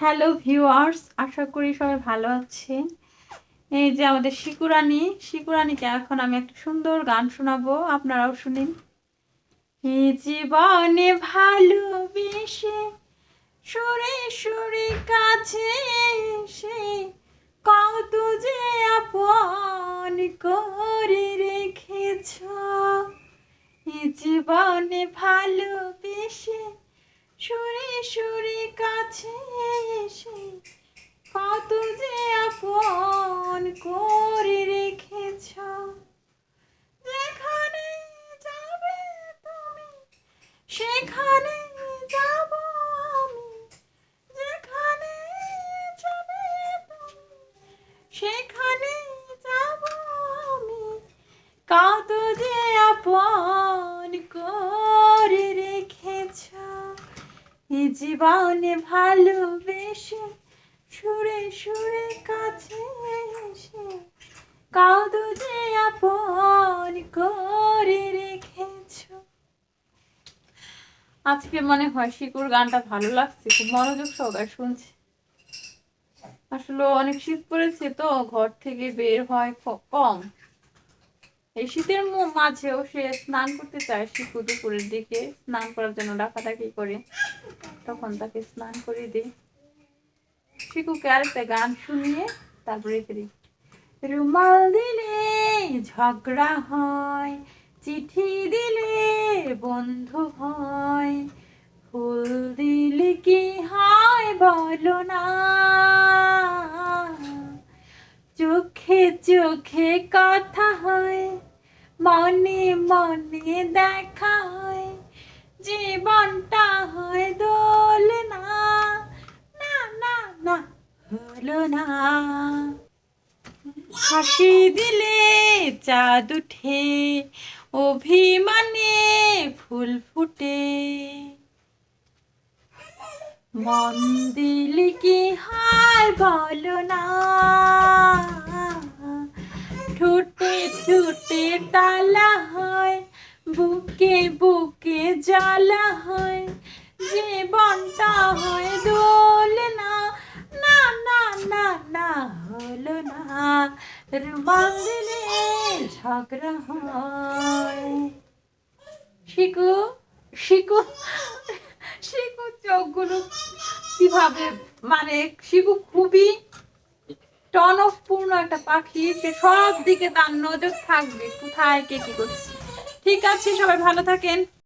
Hello viewers আশা করি সবাই ভালো আছেন। এই যে আমাদের শিকুরানি শিকুরানিকে এখন আমি একটা সুন্দর গান শোনাবো। আপনারাও শুনিন। জীবনে ভালোবেসে সুরে সুরে কাছে এসে কত যে আপন করে রেখেছ। জীবনে ভালোবেসে সুরে সুরে কাছে এসে কত যে আপন করে রেখেছ। যেখানে যাবে তুমি, সেখানে যাব আমি। যেখানে যাবে সেখানে যাব আমি। কত যে আপন জীবনে ভালোবেসে সুরে সুরে কাছে এসে কত যে আপন করে রেখেছ। আজকে মনে হয় শিকুর গানটা ভালো লাগছে, খুব মনোযোগ সহকারে শুনছি। আসলে অনেক শীত পড়েছে তো, ঘর থেকে বের হয় কম। এই শীতের মাঝেও সে স্নান করতে চায় শিশু দুপুরের দিকে, স্নান করার জন্য ডাকাডাকি করে। তখন তাকে স্নান করিয়ে দিই। শিকুকে আরেকটা গান শুনিয়ে তারপরে দিই রুমাল দিলে ঝগড়া হয়, চিঠি দিলে বন্ধু হয়, ফুল দিলে কি হয় বলো না। চোখে চোখে কথা হয়, মনে মনে দেখা হয়, জীবনটা হয় হলো না। হাসি দিলে চাঁদ উঠে, অভিমানে ফুল ফুটে। মন দিলে কি হার বলো না। ঠুটে ঠুটে তালা হয়, বুকে বুকে জ্বালা হয় জীবনটা হয় দোল না না না না না হলো না রুমাল দিলে ঝগড়া হয়। শিকু শিকু শিকু চোখগুলো কীভাবে মানে শিকু খুবই টনকপূর্ণ একটা পাখি। সে সব দিকে তার নজর থাকবে। কোথায়, কে কি করছে? ঠিক আছে, সবাই ভালো থাকেন।